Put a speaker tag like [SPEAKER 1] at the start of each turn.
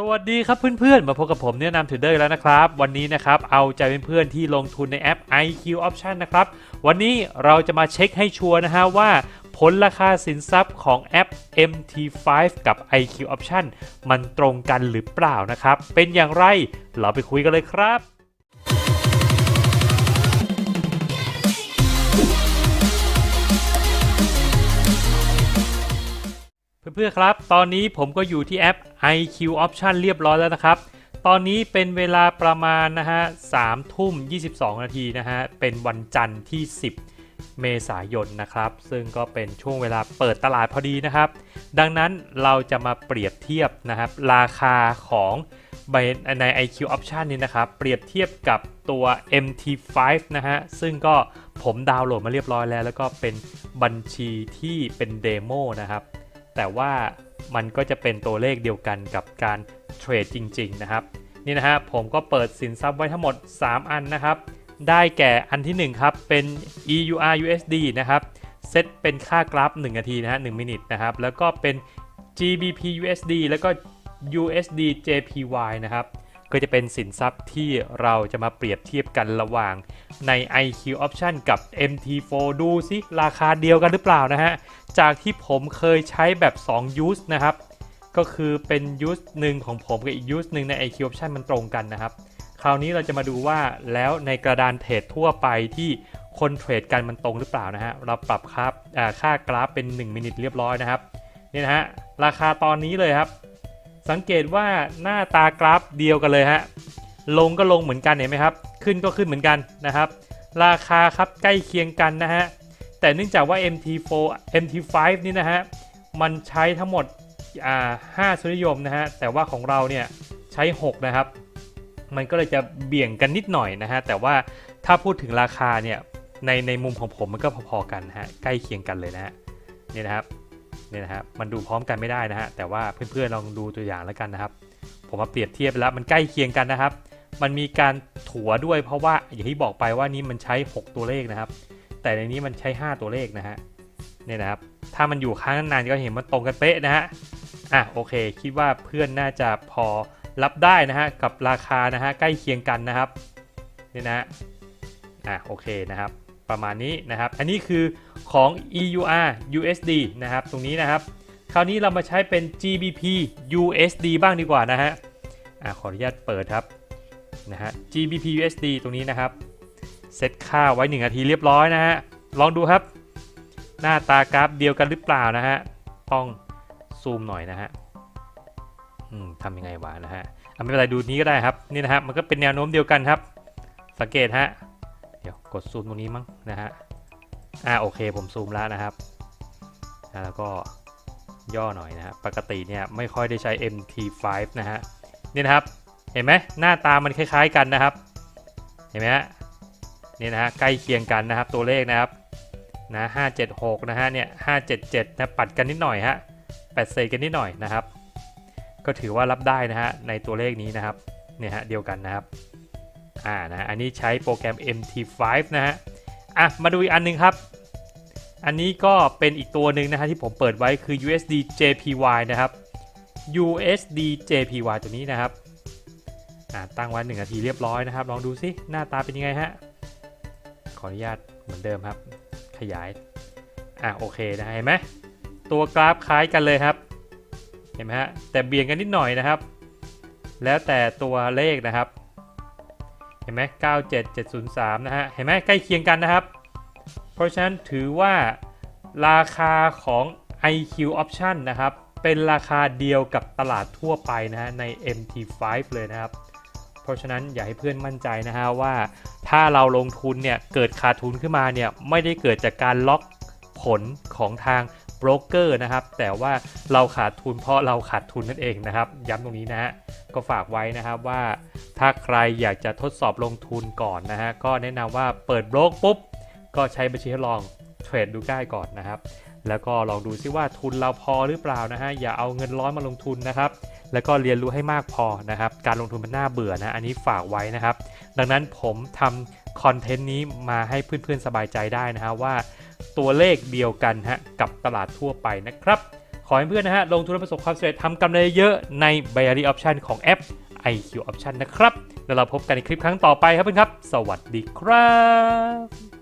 [SPEAKER 1] สวัสดีครับเพื่อนๆ มาพบกับผมเนี่ยนำถือเดอร์แล้วนะครับ วันนี้นะครับเอาใจเพื่อนๆที่ลงทุนในแอป IQ Option นะครับ วันนี้เราจะมาเช็คให้ชัวร์นะฮะว่าผลราคาสินทรัพย์ของแอป MT5 กับ IQ Option มันตรงกันหรือเปล่านะครับ เป็นอย่างไรเราไปคุยกันเลยครับ เพื่อนๆครับ ตอนนี้ผมก็อยู่ที่แอป IQ Option เรียบร้อยแล้วนะครับ ตอนนี้เป็นเวลาประมาณนะฮะ3ทุ่ม 22 นาทีนะฮะ เป็นวันจันทร์ที่ 10 เมษายนนะครับ ซึ่งก็เป็นช่วงเวลาเปิดตลาดพอดีนะครับ ดังนั้นเราจะมาเปรียบเทียบนะครับ ราคาของใน IQ Option นี้นะครับ เปรียบเทียบกับตัว MT5 นะฮะ ซึ่งก็ผมดาวน์โหลดมาเรียบร้อยแล้ว แล้วก็เป็นบัญชีที่เป็นเดโมนะครับ แต่ว่ามันก็จะเป็นตัวเลขเดียวกันกับการเทรดจริง ๆ นะครับ นี่นะฮะผมก็เปิดสินทรัพย์ไว้ทั้งหมด 3 อันนะครับ ได้แก่อันที่ 1 ครับ เป็น EUR USD นะครับ เซตเป็นค่ากราฟ 1 นาทีนะฮะ1มินิทนะครับ แล้วก็เป็น GBP USD แล้วก็ USD JPY นะครับ ก็จะเป็นสินทรัพย์ที่เราจะมาเปรียบเทียบกันระหว่างใน IQ Option กับ MT4 ดูซิราคาเดียวกันหรือเปล่านะฮะ จากที่ผมเคยใช้แบบ2 use นะครับ ก็คือเป็น use หนึ่งของผมกับอีก use หนึ่งใน IQ Option มันตรงกันนะครับ คราวนี้เราจะมาดูว่าแล้วในกระดานเทรดทั่วไปที่คนเทรดกันมันตรงหรือเปล่านะฮะ เราปรับครับค่ากราฟเป็น 1 มินิทเรียบร้อยนะครับ นี่นะฮะ ราคาตอนนี้เลยครับ สังเกตว่าหน้าตากราฟเดียวกันเลยฮะลงก็ลงเหมือนกันเห็นไหมครับ ขึ้นก็ขึ้นเหมือนกันนะครับ ราคาครับใกล้เคียงกันนะฮะแต่เนื่องจากว่า MT4 MT5 นี่นะฮะมันใช้ทั้งหมดอ่า5สุนิยมนะฮะแต่ว่าของเราเนี่ยใช้ 6 นะครับ มันก็เลยจะเบี่ยงกันนิดหน่อยนะฮะแต่ว่าถ้าพูดถึงราคาเนี่ยในในมุมของผมมันก็พอๆกันนะฮะใกล้เคียงกันเลยนะฮะนี่นะครับ นี่นะครับมันดูพร้อมกันไม่ได้นะฮะแต่ว่าเพื่อนๆลองดูตัวอย่างแล้วกันนะครับ ผมมาเปรียบเทียบแล้วมันใกล้เคียงกันนะครับ มันมีการถั่วด้วยเพราะว่าอย่างที่บอกไปว่านี้มันใช้ 6 ตัวเลขนะครับ แต่ในนี้มันใช้ 5 ตัวเลขนะฮะเนี่ยนะครับ ถ้ามันอยู่ค้างนานๆก็เห็นมันตรงกันเป๊ะนะฮะอะโอเค คิดว่าเพื่อนน่าจะพอรับได้นะฮะกับราคานะฮะใกล้เคียงกันนะครับนี่นะอะโอเคนะครับ ประมาณนี้นะครับ อันนี้คือ ของ EUR USD นะครับ ตรงนี้นะครับ คราวนี้เรามาใช้เป็น GBP USD บ้างดีกว่านะฮะอะขออนุญาตเปิดครับนะฮะ GBP USD ตรงนี้นะครับ เซตค่าไว้ 1 นาทีเรียบร้อยนะฮะ ลองดูครับ หน้าตากราฟเดียวกันหรือเปล่านะฮะ ต้องซูมหน่อยนะฮะทำยังไงวะนะฮะอะไม่เป็นไรดูนี้ก็ได้ครับ นี่นะฮะ มันก็เป็นแนวโน้มเดียวกันครับ สังเกตฮะ เดี๋ยวกดซูมตรงนี้มั้งนะฮะ อ่าโอเคผมซูมแล้วนะครับแล้วก็ย่อหน่อยนะฮะปกติเนี่ยไม่ค่อยได้ใช้ MT5 นะฮะนี่นะครับเห็นไหมหน้าตามันคล้ายๆกันนะครับ เห็นไหมฮะนี่นะฮะใกล้เคียงกันนะครับตัวเลขนะครับนะ576นะฮะเนี่ย577นะปัดกันนิดหน่อยฮะแปดเศษกันนิดหน่อยนะครับ ก็ถือว่ารับได้นะฮะในตัวเลขนี้นะครับเนี่ยฮะเดียวกันนะครับอ่านะอันนี้ใช้โปรแกรม MT5 นะฮะ อะมาดูอีกอันหนึงครับ อันนี้ก็เป็นอีกตัวหนึ่งนะฮะที่ผมเปิดไว้คือ USD JPY นะครับ USD JPY ตัวนี้นะครับตั้งไว้1นาทีเรียบร้อยนะครับ ลองดูซิหน้าตาเป็นยังไงฮะ ขออนุญาตเหมือนเดิมครับ ขยาย อะโอเคนะเห็นไหมตัวกราฟคล้ายกันเลยครับ เห็นไหมฮะแต่เบี่ยงกันนิดหน่อยนะครับ แล้วแต่ตัวเลขนะครับ เห็นไหม97703 นะฮะ เห็นไหมใกล้เคียงกันนะครับ เพราะฉะนั้นถือว่าราคาของ IQ Option นะครับ เป็นราคาเดียวกับตลาดทั่วไปนะฮะใน MT5 เลยนะครับ เพราะฉะนั้นอย่าให้เพื่อนมั่นใจนะฮะว่าถ้าเราลงทุนเนี่ยเกิดขาดทุนขึ้นมาเนี่ยไม่ได้เกิดจากการล็อกผลของทาง โบรกเกอร์นะครับ แต่ว่าเราขาดทุนเพราะเราขาดทุนนั่นเองนะครับ ย้ำตรงนี้นะฮะก็ฝากไว้นะครับว่า ถ้าใครอยากจะทดสอบลงทุนก่อนนะฮะก็แนะนำว่าเปิดโบรกปุ๊บ ก็ใช้บัญชีทดลองเทรดดูได้ก่อนนะครับ แล้วก็ลองดูซิว่าทุนเราพอหรือเปล่านะฮะอย่าเอาเงินร้อนมาลงทุนนะครับแล้วก็เรียนรู้ให้มากพอนะครับ การลงทุนมันน่าเบื่อนะ อันนี้ฝากไว้นะครับ ดังนั้นผมทำคอนเทนต์นี้มาให้เพื่อนๆสบายใจได้นะฮะว่า ตัวเลขเดียวกันฮะกับตลาดทั่วไปนะครับ ขอให้เพื่อนนะฮะลงทุนประสบความสำเร็จทำกำไรเยอะใน Binary Option ของแอป IQ Option นะครับแล้วเราพบกันในคลิปครั้งต่อไปครับเพื่อนครับ สวัสดีครับ